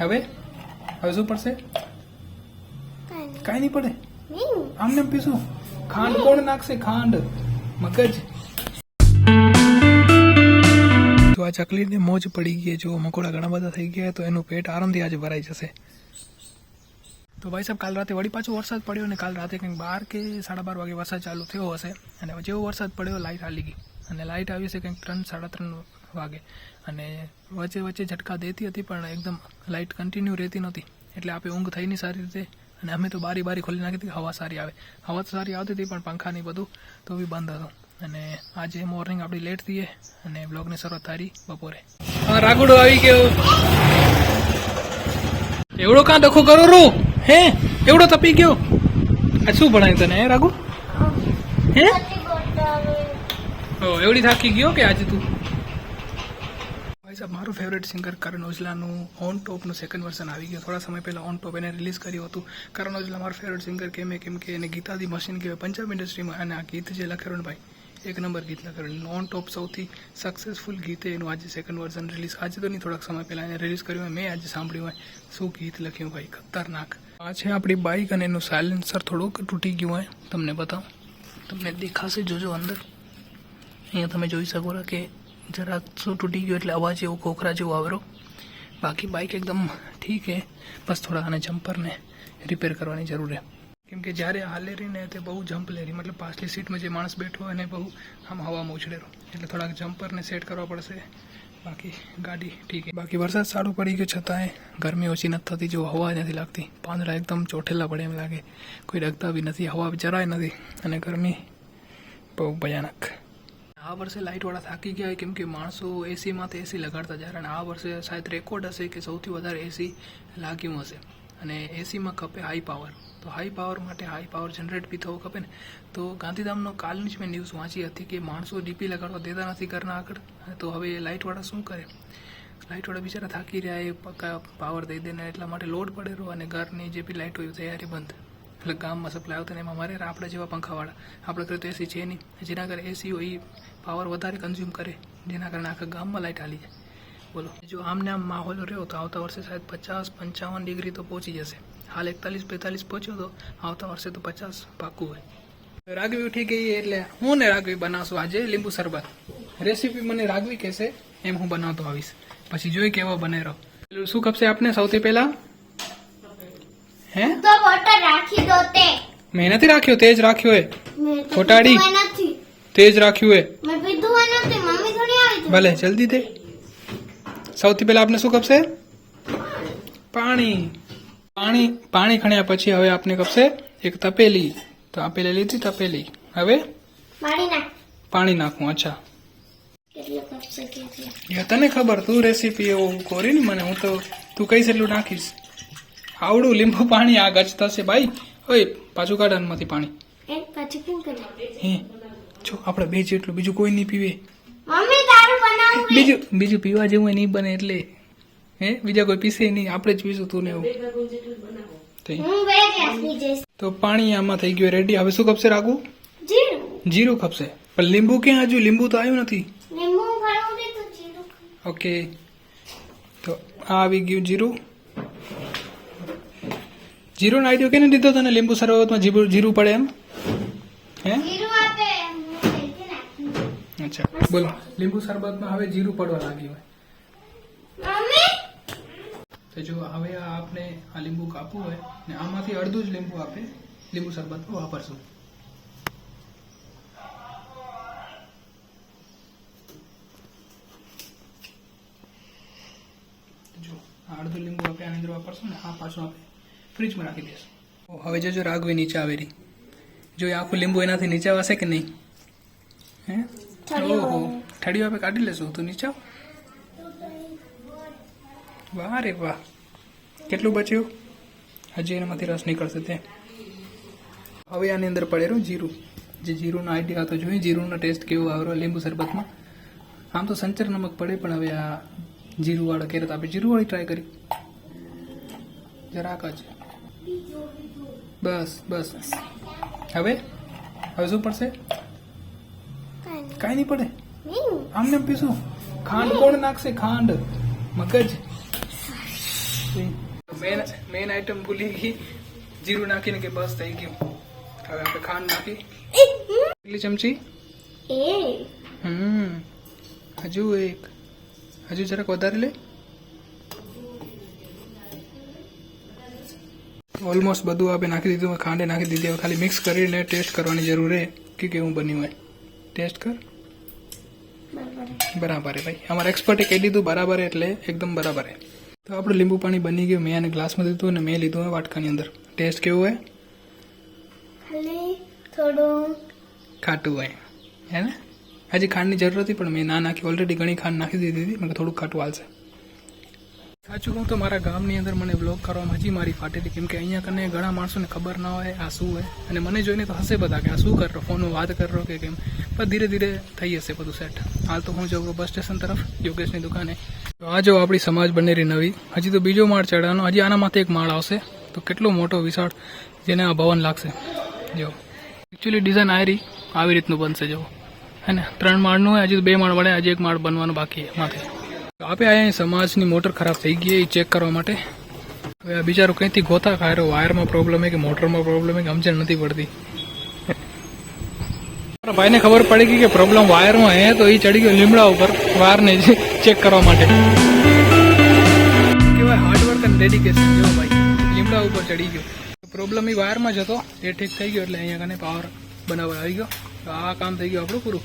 હવે? હવે શું પડશે? કાંઈ નહીં પડે. આમને આમ પીશું. ખાંડ કોણ નાખશે? ખાંડ. મગજ. તો આ ચકલીને મોજ પડી ગઈ, જો મકોડા ઘણા બધા થઈ ગયા, તો એનું પેટ આરામથી આજે ભરાઈ જશે. તો ભાઈ સાહેબ, કાલ રાતે વળી પાછો વરસાદ પડ્યો અને કાલ રાતે કંઈક બાર કે સાડા બાર વાગે વરસાદ ચાલુ થયો હશે. અને જેવો વરસાદ પડ્યો લાઇટ હાલી ગઈ. અને લાઇટ આવી છે કંઈક ત્રણ સાડા ત્રણ વાગે. અને વચ્ચે વચ્ચે ઝટકા દેતી હતી પણ એકદમ લાઇટ કન્ટિન્યુ રહેતી નહોતી. એટલે આપણે ઊંઘ થઈ નહીં સારી રીતે. અને અમે તો બારી બારી ખોલી નાખી હતી હવા સારી આવે. હવા તો સારી આવતી હતી પણ પંખાની બધું તો બી બંધ હતું. અને આજે મોર્નિંગ આપણી લેટ થઈએ અને બ્લોગની શરૂઆત થારી બપોરે. રાગુડો આવી ગયો. એવડો કાં ડખો કરો રો? હે? એવડો તપી ગયો. આ શું ભણાય તને હે રાગુ? હે? ઓ એવડી થાકી ગયો કે આજે તું? ભાઈ સાહેબ, મારું ફેવરેટ સિંગર કરણ ઓજલાનું ઓન ટોપનું સેકન્ડ વર્ઝન આવી ગયું. થોડા સમય પહેલાં ઓન ટોપ એને રિલીઝ કર્યું હતું. કરણ ઓજલા મારું ફેવરેટ સિંગર કેમ કેમ કે એને ગીતાદી મશીન કહેવાય. પંજાબ ઇન્ડસ્ટ્રીમાં અને આ ગીત જે લખેલું ભાઈ, એક નંબર ગીત લખેલું ઓન ટોપ સૌથી સક્સેસફુલ ગીતે એનું આજે સેકન્ડ વર્ઝન રિલીઝ આજે તો નહીં, થોડાક સમય પહેલાં એને રિલીઝ કર્યું મેં આજે સાંભળ્યું હોય. શું ગીત લખ્યું ભાઈ? ખતરનાક. આ છે આપણી બાઇક અને એનું સાયલેન્સર થોડુંક તૂટી ગયું હોય. તમને બતાવું. તમને દેખાશે, જોજો અંદર. અહીંયા તમે જોઈ શકો છો કે જરાક શું તૂટી ગયું એટલે અવાજ એવો ખોખરા જેવો આવેલો બાકી બાઇક એકદમ ઠીક હે બસ થોડા આને જમ્પરને રિપેર કરવાની જરૂર છે. કેમ કે જ્યારે હાલે રહીને તે બહુ જમ્પ લે રહી, મતલબ પાછલી સીટમાં જે માણસ બેઠો હોય એને બહુ આમ હવામાં ઉછળેલો એટલે થોડાક જમ્પરને સેટ કરવા પડશે. બાકી ગાડી ઠીક બાકી વરસાદ સારો પડી ગયો છતાંય ગરમી ઓછી નથી થતી, જો હવા નથી લાગતી. પાંદડા એકદમ ચોઠેલા પડે એમ લાગે. કોઈ ડગતા બી નથી, હવા જરાય નથી અને ગરમી બહુ ભયાનક. આ વર્ષે લાઇટવાળા થાકી ગયા કેમ કે માણસો એસીમાં તો એસી લગાડતા જાય અને આ વર્ષે શાયદ રેકોર્ડ હશે કે સૌથી વધારે એસી લાગ્યું હશે. અને એસીમાં ખપે હાઈ પાવર તો હાઈ પાવર માટે હાઈ પાવર જનરેટ બી થવો ખપે ને? તો ગાંધીધામનો કાલની જ મેં ન્યૂઝ વાંચી હતી કે માણસો ડીપી લગાડવા દેતા નથી ઘરના આગળ. તો હવે એ લાઇટવાળા શું કરે? લાઇટવાળા બિચારા થાકી રહ્યા, એ પાવર દઈ દેને એટલા માટે લોડ પડેલો અને ઘરની જે બી લાઇટ હોય તૈયારી બંધ. એટલે ગામમાં સપ્લાય આવતો એમાં મારે આપણે જેવા પંખાવાળા. આપણે ઘરે તો એસી છે નહીં. જેના ઘરે એસી હોય એ પાવર વધારે કન્ઝ્યુમ કરે. જેના કારણે આખા ગામમાં લાઇટ હાલી જાય. બોલો. જો આમને આમ માહોલ રહ્યો તો આવતા વર્ષે શાયદ પચાસ પંચાવન ડિગ્રી તો પહોંચી જશે. હાલ એકતાલીસ બેતાલીસ પહોંચ્યો તો આવતા વર્ષે તો પચાસ પાકું હોય. રાગવી ઉઠી ગઈ એટલે હું ને રાગવી બનાવશું આજે લીંબુ શરબત. રેસીપી મને રાગવી કહેશે, એમ હું બનાવતો આવીશ. પછી જોઈ કેવો બને રહો શું ખપશે આપને સૌથી પહેલા? હે? તો બોટલ રાખી દો તે. મેં નથી રાખ્યો તેજ રાખ્યો હે ખોટાડી. તેજ રાખ્યું હે મેં પીધું નથી મમ્મી થોડી આવી ભલે જલ્દી દે. સૌથી પહેલા આપને શું કપશે? પાણી. પાણી પાણી ખણ્યા પછી હવે આપને કપશે એક તપેલી. તો આપેલી લીધી તપેલી. હવે? પાણી નાખ. અચ્છા. તને ખબર તું રેસીપી એવું કોરી ને મને હું તો તું કઈ એટલું નાખીશ. આવડું લીંબુ પાણી આ ગચ થશે ભાઈ. ઓય પાછું પાણી. એક કેમ કરે હે જો આપણે બે જેટલું બીજું કોઈ નહીં પીવે. મમ્મી તારું બનાવું બીજું બીજું પીવા જેવું નહીં બને એટલે. હે બીજા કોઈ પીસે નહીં. આપણે જ પીશું તું ને એવું તો પાણી આમાં થઈ ગયું રેડી હવે શું ખપશે રાખવું જીરું. કપશે ખપશે. પણ લીંબુ ક્યાં હજુ? લીંબુ તો આવ્યું નથી. ઓકે. તો આ આવી ગયું જીરું. જીરું આઈડિયો કેને દીધો તને લીંબુ શરબતમાં જીરું જીરું પડે એમ? હે? આપે. અચ્છા બોલો. લીંબુ શરબતમાં હવે જીરું પડવા લાગ્યું હોય. તો જો હવે આ આપણે આ લીંબુ કાપવું હોય ને આમાંથી અડધું જ લીંબુ આપણે લીંબુ શરબતમાં વાપરશું. જો આ અડધું લીંબુ આપણે આની અંદર વાપરશું ને આ પાછું આપણે ફ્રીજમાં રાખી દઈશું. તો હવે જોજો રાગવી નીચે આવેલી જો આખું લીંબુ એનાથી નીચે આવશે કે નહીં? હે. ઓહો ઠળિયો આપણે કાઢી લેશું. તું નીચે વાહ રે વાહ. કેટલું બચ્યું? હજી એનામાંથી રસ નીકળશે તે. હવે આની અંદર પડેલું જીરું. જે જીરુંનો આઈડિયા હતો જોઈએ જીરુંનો ટેસ્ટ કેવો આવ્યો લીંબુ શરબતમાં? આમ તો સંચર નમક પડે પણ હવે આ જીરુંવાળો કેરત આપણે જીરુંવાળી ટ્રાય કરી. જરાક જ. બસ બસ. હવે? હવે શું પડશે? કાંઈ નહીં પડે. આમ આમને પીશું ખાંડ કોણ નાખશે? ખાંડ. મગજ. મેન મેન આઈટમ ભૂલી ગઈ. જીરું નાખીને કે બસ થઈ ગયું. હવે આપણે ખાંડ નાખી. કેટલી ચમચી? હમ. હજુ એક. હજુ જરાક વધારે લે. ઓલમોસ્ટ બધું આપણે નાખી દીધું ખાંડે નાખી દીધી. હવે ખાલી મિક્સ કરીને ટેસ્ટ કરવાની જરૂર રહે કે કેવું બન્યું હોય. ટેસ્ટ કર. બરાબર ભાઈ. અમારા એક્સપર્ટે કહી દીધું બરાબર એટલે એકદમ બરાબર તો આપણું લીંબુ પાણી બની ગયું. મેં આને ગ્લાસમાં દીધું અને મેં લીધું હોય વાટકાની અંદર. ટેસ્ટ કેવું હોય? થોડું ખાટું હોય. હે ને? હજી ખાંડની જરૂર હતી પણ મેં ના નાખી. ઓલરેડી ઘણી ખાંડ નાખી દીધી હતી મને થોડુંક ખાટું હાલશે. સાચું કહું તો મારા ગામની અંદર મને બ્લોગ કરવામાં હજી મારી ફાટેલી કેમ કે અહીંયા કને ઘણા માણસોને ખબર ના હોય આ શું હોય. અને મને જોઈને તો હશે બધા કે આ શું કરો ફોનમાં વાત કરો કે કેમ? પણ ધીરે ધીરે થઈ જશે બધું સેટ હાલ તો હું જાઉં બસ સ્ટેશન તરફ, યોગેશની દુકાને. તો આ જો આપણી સમાજ બનેરી નવી. હજી તો બીજો માળ ચડવાનો હજી આનામાંથી એક માળ આવશે. તો કેટલો મોટો વિશાળ જેને આ ભવન લાગશે. જો. એકચ્યુઅલી ડિઝાઇન આવી આવી રીતનું બનશે જો. હે ને? ત્રણ માળનું હોય, હજી બે માળ વળે હજી એક માળ બનવાનું બાકી માથે. આપે અહીંયા સમાજની મોટર ખરાબ થઈ ગઈ એ ચેક કરવા માટે. હવે આ બિચારો કંઈથી ગોતા ખાયરો? વાયરમાં પ્રોબ્લેમ હે કે મોટરમાં પ્રોબ્લેમ છે કે સમજણ નથી પડતી? મારા ભાઈને ખબર પડી ગઈ કે પ્રોબ્લેમ વાયરમાં હે તો એ ચડી ગયો લીમડા ઉપર વાયરને ચેક કરવા માટે. કેવાય હાર્ડવર્ક અને ડેડિકેશન જો ભાઈ. લીમડા ઉપર ચડી ગયો. પ્રોબ્લેમ એ વાયરમાં જ હતો, એ ઠીક થઈ ગયો એટલે અહીંયા કને પાવર બનાવવા આવી ગયો. આ કામ થઈ ગયું આપણું પૂરું.